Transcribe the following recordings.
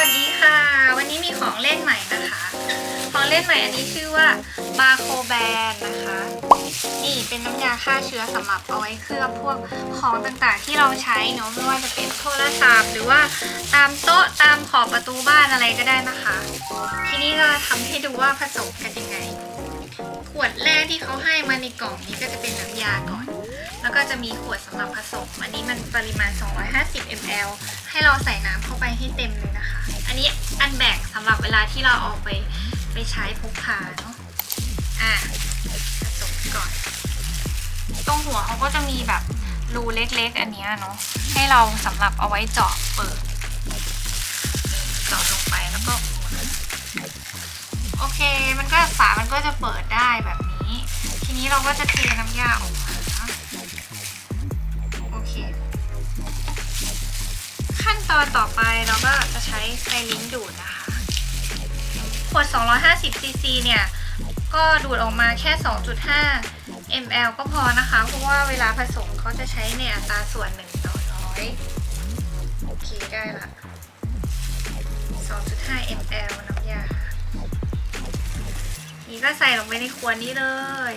วัสดีค่ะ วันนี้มีของเล่นใหม่นะคะ ของเล่นใหม่อันนี้ชื่อว่าบาโคแบนนะคะ นี่เป็นน้ำยาฆ่าเชื้อสำหรับเอาไว้เคลือบพวกของต่างๆที่เราใช้เนาะไม่ว่าจะเป็นโทรศัพท์หรือว่าตามโต๊ะตามขอบประตูบ้านอะไรก็ได้นะคะ ทีนี้เราทำให้ดูว่าผสมกันยังไง ขวดแรกที่เขาให้มาในกล่องนี้ก็จะเป็นน้ำยาก่อน แล้วก็จะมีขวดสำหรับผสม อันนี้มันปริมาณ 250 ml ให้เราใส่น้ำเข้าไปให้เต็มเลยนะคะ อันนี้อันแบ่งสำหรับเวลาที่เราเอาไปไปใช้พกพาเนาะ อะผสมก่อน ตรงหัวเขาก็จะมีแบบรูเล็กๆ อันนี้เนาะ ให้เราสำหรับเอาไว้เจาะเปิดเจาะลงไปแล้วก็โอเค มันก็ฝามันก็จะเปิดได้แบบนี้ ทีนี้เราก็จะเทน้ำยาออกมา ตอนต่อไปเราก็จะใช้ไซลิงดูดนะคะ ขวด 250 ซีซีเนี่ย ก็ดูดออกมาแค่ 2.5 ml ก็พอนะคะ เพราะว่าเวลาผสมเขาจะใช้ในอัตราส่วน 1 ต่อร้อยโอเคได้ละ 2.5 ml น้ำยานี่ก็ใส่ลงไปในขวดนี้เลย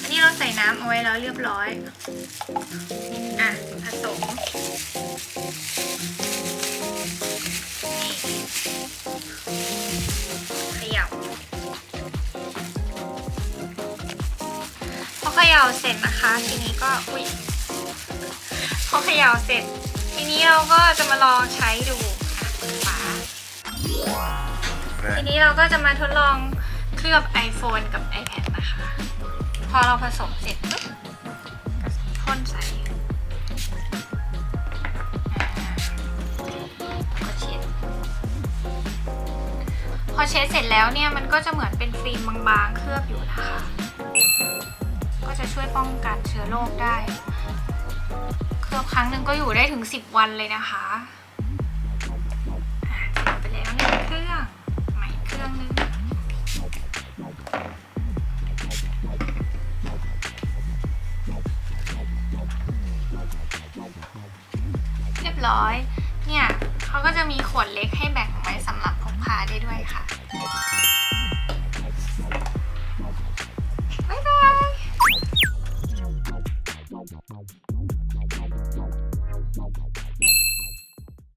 อันนี้เราใส่น้ำเอาไว้แล้วเรียบร้อย อะ ผสม ขย่าเสร็จนะคะ ทีนี้ก็อุ้ยพอเขย่าเสร็จ ทีนี้เราก็จะมาลองใช้ดูอะฝาทีนี้เราก็จะมาทดลองเคลือบ iPhone กับ iPad นะคะ พอเราผสมเสร็จปุ๊บพ่นใส่ก็เช็ดพอเช็ดเสร็จแล้วเนี่ยมันก็จะเหมือนเป็นฟิล์มบางๆ เคลือบอยู่นะคะ ก็จะช่วยป้องกันเชื้อโรคได้เคลือบครั้งหนึ่งก็อยู่ได้ถึง 10 วันเลยนะคะเสร็จไปแล้วหนึ่งเครื่องใหม่เครื่องหนึงเรียบร้อย เนี่ยเขาก็จะมีขวดเล็กให้แบ่งไว้สำหรับพกพาได้ด้วยค่ะ Thank you.